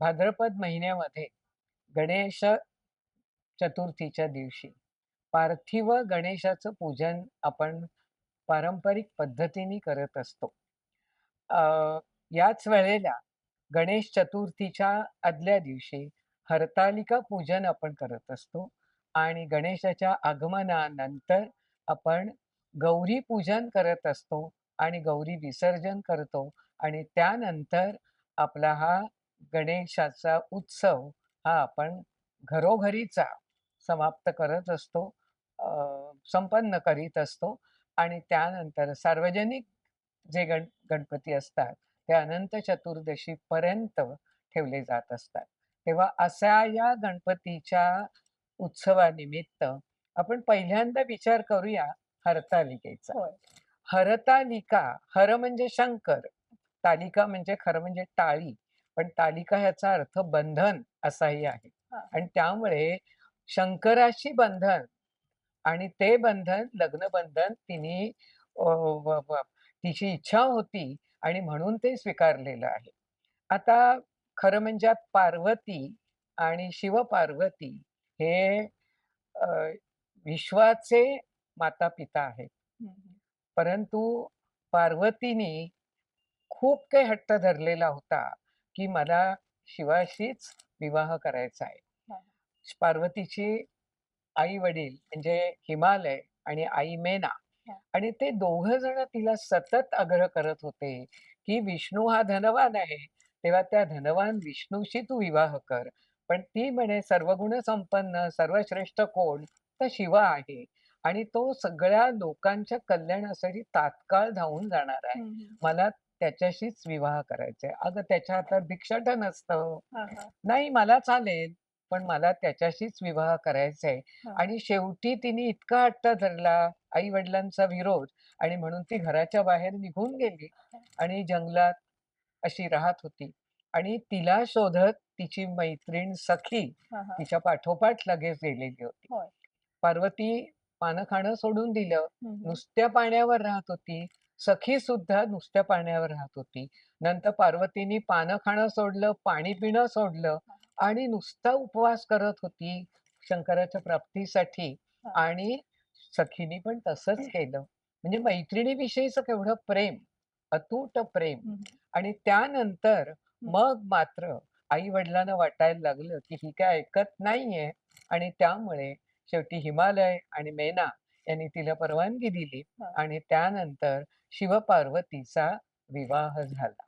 भाद्रपद महिन्यामध्ये गणेश चतुर्थीच्या दिवशी पार्थिव गणेशाचं पूजन आपण पारंपरिक पद्धतीने करत असतो. याच वेळेला गणेश चतुर्थीच्या आदल्या दिवशी हरतालिका पूजन आपण करत असतो आणि गणेशाच्या आगमनानंतर आपण गौरी पूजन करत असतो आणि गौरी विसर्जन करतो आणि त्यानंतर आपला हा गणेशाचा उत्सव हा आपण घरोघरीचा समाप्त करत असतो संपन्न करीत असतो आणि त्यानंतर सार्वजनिक जे गण गणपती असतात ते अनंत चतुर्दशीपर्यंत ठेवले जात असतात. तेव्हा अशा या गणपतीच्या उत्सवानिमित्त आपण पहिल्यांदा विचार करूया हरतालिकेचा. हरतालिका हर म्हणजे शंकर तालिका म्हणजे खरं म्हणजे टाळी. पण तालिका ह्याचा अर्थ बंधन असाही आहे. आणि त्यामुळे शंकराशी बंधन आणि ते बंधन लग्न बंधन तिने तिची इच्छा होती आणि म्हणून ते स्वीकारलेलं आहे आता खरं म्हणजे पार्वती आणि शिवपार्वती हे विश्वाचे माता पिता आहेत. परंतु पार्वतीने खूप काही हट्ट धरलेला होता की मला शिवाशीच विवाह करायचा आहे. पार्वतीची आई वडील म्हणजे हिमालय आणि आई मेना. आणि ते दोघ जण तिला सतत आग्रह करत होते की विष्णू हा धनवान आहे तेव्हा त्या धनवान विष्णूशी तू विवाह कर पण ती म्हणे सर्वगुण संपन्न सर्वश्रेष्ठ कोण तर शिव आहे आणि तो सगळ्या लोकांच्या कल्याणासाठी तात्काळ धावून जाणार आहे. मला त्याच्याशीच विवाह करायचा आहे अगं त्याच्या हातात भिक्षाटन असतं. नाही मला चालेल पण मला त्याच्याशीच विवाह करायचा आहे. आणि शेवटी तिने इतका हट्ट धरला आई वडिलांचा विरोध आणि म्हणून ती घराच्या बाहेर निघून गेली आणि जंगलात अशी राहत होती आणि तिला शोधत तिची मैत्रीण सखी. तिच्या पाठोपाठ लगेच गेलेली होती. पार्वती पानं खाणं सोडून दिलं. नुसत्या पाण्यावर राहत होती सखी सुद्धा नुसत्या पाण्यावर राहत होती. नंतर पार्वतीने पानं खाणं सोडलं पाणी पिणं सोडलं आणि नुसता उपवास करत होती शंकराच्या प्राप्तीसाठी. आणि सखीने पण तसंच केलं. म्हणजे मैत्रिणीविषयीचं केवढं प्रेम अतूट प्रेम. आणि त्यानंतर मग मात्र आई वडिलांना वाटायला लागलं की ही काय ऐकत नाहीये. आणि त्यामुळे शेवटी हिमालय आणि मेना यांनी तिला परवानगी दिली. आणि त्यानंतर शिवपार्वतीचा विवाह झाला